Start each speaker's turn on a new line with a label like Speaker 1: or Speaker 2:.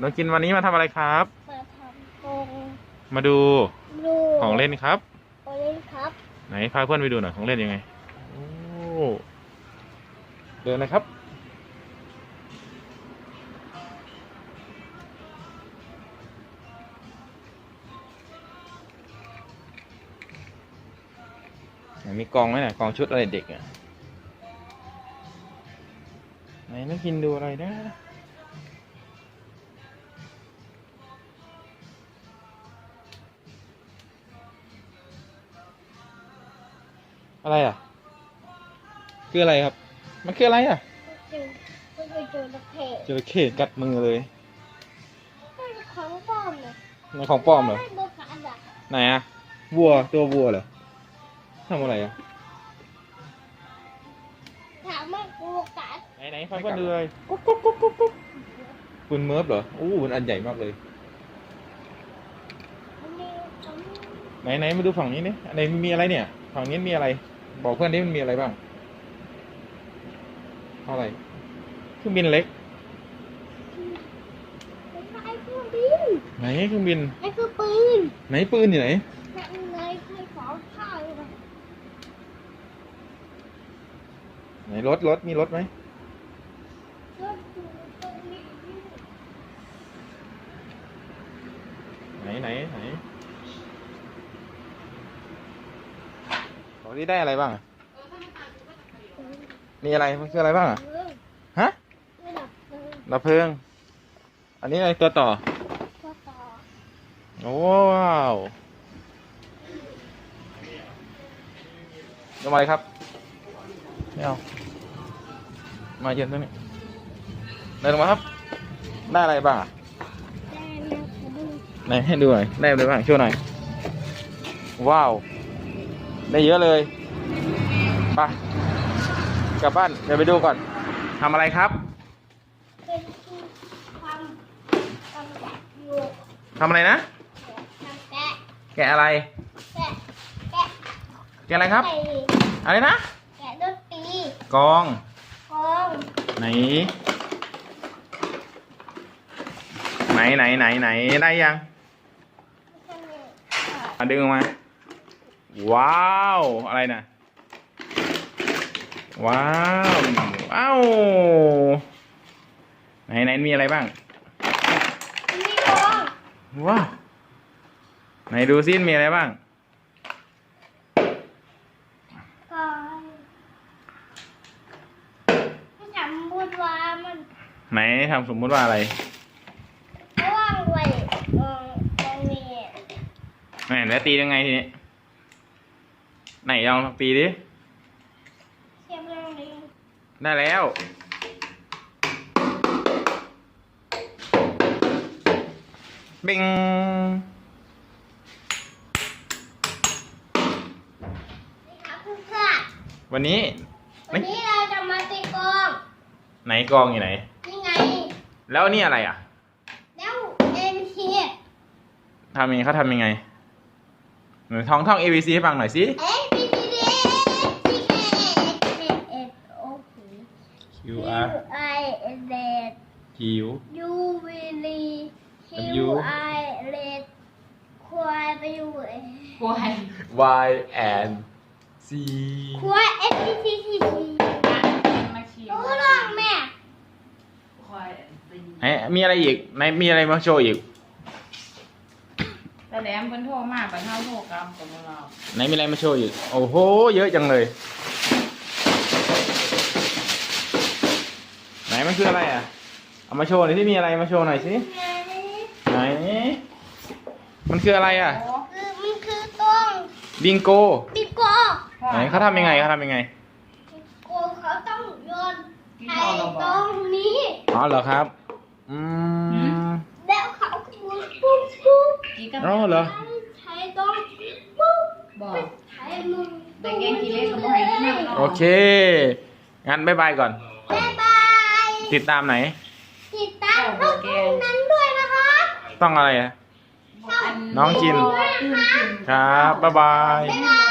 Speaker 1: น้องกินวันนี้มาทำอะไรครับ
Speaker 2: มาทำกง
Speaker 1: มาดู
Speaker 2: ลูก
Speaker 1: ของเล่นครับ
Speaker 2: ของเล่นครับ
Speaker 1: ไหนพาเพื่อนไปดูหน่อยของเล่นยังไงโอ้เดินเลยครับไหนมีกองไหมน่ะกองชุดอะไรเด็กอะไหนนักกินดูอะไรนะ อะไรอะ คืออะไรครับ มันคืออะไรอะ
Speaker 2: เจอก็ไปเจอตะเข็บ
Speaker 1: จระเข้กัดมือเลย
Speaker 2: เป็นของปลอมเลย
Speaker 1: มันของปลอมเหรอ
Speaker 2: ไม่โบกัสอะ
Speaker 1: ไหนอะ วัวตัววัวเหรอทำอะไรอะ
Speaker 2: ถามว่าโบกัส
Speaker 1: ไหนไหนฟังก็ดูเลยกุ๊กกุ๊กกุ๊กกุ๊กกุ๊กคุณเมิร์ฟเหรออู้มันอันใหญ่มากเลย
Speaker 2: อันนี้อันนี้
Speaker 1: ไหนไหนมาดูฝั่งนี้นี่อันไหนมีอะไรเนี่ย ฝั่งนี้มีอะไร บอกเพื่อนนี่มันมีอะไรบ้าง อะไรเครื่องบินเล็ก
Speaker 2: เป็นไงเครื่องบิน
Speaker 1: ไหนเครื่องบิน
Speaker 2: นี่คือปืน
Speaker 1: ไหนปืนอยู่ไหน
Speaker 2: นั่นไงคือของข้าวเลยนะ
Speaker 1: ไหนรถรถมีรถไหม
Speaker 2: รถอยู่ตรงนี้
Speaker 1: ไหนไหนไหน บอกที่ได้อะไรบ้างอะมีอะไรมันคืออะไรบ้างอะ
Speaker 2: เออ
Speaker 1: ฮะ
Speaker 2: ระดับเออ
Speaker 1: ดับเพลิง อันนี้อะไรตัวต่อ
Speaker 2: ก็ต่อ
Speaker 1: โอ้ว้าวลงมาเลยครับไม่เอามาเย็นตรงนี้เดินลงมาครับ ได้อะไรบ้างอะ
Speaker 2: ได้แล้วผมดู
Speaker 1: ไหนให้ดูหน่อยได้อะไรบ้างช่วยหน่อย ว้าว ได้เยอะเลยไปกลับบ้านเดี๋ยวไปดูก่อนทำอะไรครับ
Speaker 2: เป็นทำทำแบบอยู่
Speaker 1: ทำอะไรนะ
Speaker 2: ทำแกะ
Speaker 1: แกะอะไร
Speaker 2: แกะแกะ
Speaker 1: แกะอะไรครับ
Speaker 2: ไก่
Speaker 1: อะไรนะ
Speaker 2: แกะดนตรี
Speaker 1: กอง
Speaker 2: กอง
Speaker 1: ไหน ไหนไหนไหนไหนได้ยังอะดึงออกมา ว้าว อะไรนะ ว้าวว้าวไหนไหนมีอะไรบ้าง
Speaker 2: นี่กอง
Speaker 1: ว้าว ไหนดูซิมีอะไรบ้าง
Speaker 2: กองถ้าจำพูดว่ามัน
Speaker 1: ไหนทำสมมุติว่าอะไร
Speaker 2: ว่างไว้เออตรงนี้
Speaker 1: ไหนแล้วตียังไงทีนี้ ไหนลองตีดิ
Speaker 2: เทียบเรื่องนี้
Speaker 1: ได้แล้ว บิง
Speaker 2: นี่ครับเพื่อน
Speaker 1: วันนี้
Speaker 2: ๆวันนี้เราจะมาตีกอง
Speaker 1: ไหนกองอยู่ไหน
Speaker 2: นี่ไง
Speaker 1: แล้วนี่อะไรอะ
Speaker 2: แล้วเอ็นที
Speaker 1: ทำยังไงเขาทำยังไงหนูท่องท่อง A B C ให้ฟังหน่อยสิ
Speaker 2: เอ็
Speaker 1: Q
Speaker 2: U
Speaker 1: R
Speaker 2: I Z
Speaker 1: Q
Speaker 2: U V L Q
Speaker 1: W
Speaker 2: I L ควายไปอยู่
Speaker 3: ควาย
Speaker 1: Y and C
Speaker 2: ควาย S T T T T
Speaker 3: มาชิม
Speaker 2: รู้เรื่องแม่
Speaker 3: ควายตี
Speaker 1: ไหนมีอะไรอีกไหนมีอะไรมาโชว์อีก
Speaker 3: แต่แหลมเพิ่นโทรมาปันเท่าโทรกรรมกับเรา
Speaker 1: ไหนมีอะไรมาโชว์อีก โอ้โห เยอะจังเลย ไหน มันคืออะไรอะ เอามาโชว์หน่อยที่มีอะไรมาโชว์หน่อยสิ ไหน มันคืออะไรอะ
Speaker 2: คือมันคือต้อง
Speaker 1: บิงโก
Speaker 2: ปิโก
Speaker 1: ไหนเขาทำยังไงเขาทำยังไง
Speaker 2: ปิโกเขาต้องโยนไข่ตรงนี้
Speaker 1: อ๋อเหรอครับ อืม
Speaker 2: แล้วเขาปุ๊บปุ๊บปุ๊บ
Speaker 3: กีกัน
Speaker 1: อ๋อเหรอ
Speaker 2: ใช้ตรงปุ๊บ
Speaker 3: บอก
Speaker 2: ใช้มือ
Speaker 3: แต่แกงขี้เล็กกับบ่ให้กินน้ำเนาะ
Speaker 1: โอเค งั้นบายบายก่อน
Speaker 2: บ๊ายบาย
Speaker 1: ติดตามไหน
Speaker 2: ติดตามช่องนั้นด้วยนะคะ
Speaker 1: ต้องอะไรอะน้องจิน
Speaker 2: ด้วยนะคะ
Speaker 1: ครับ บ๊ายบาย
Speaker 2: บ๊ายบาย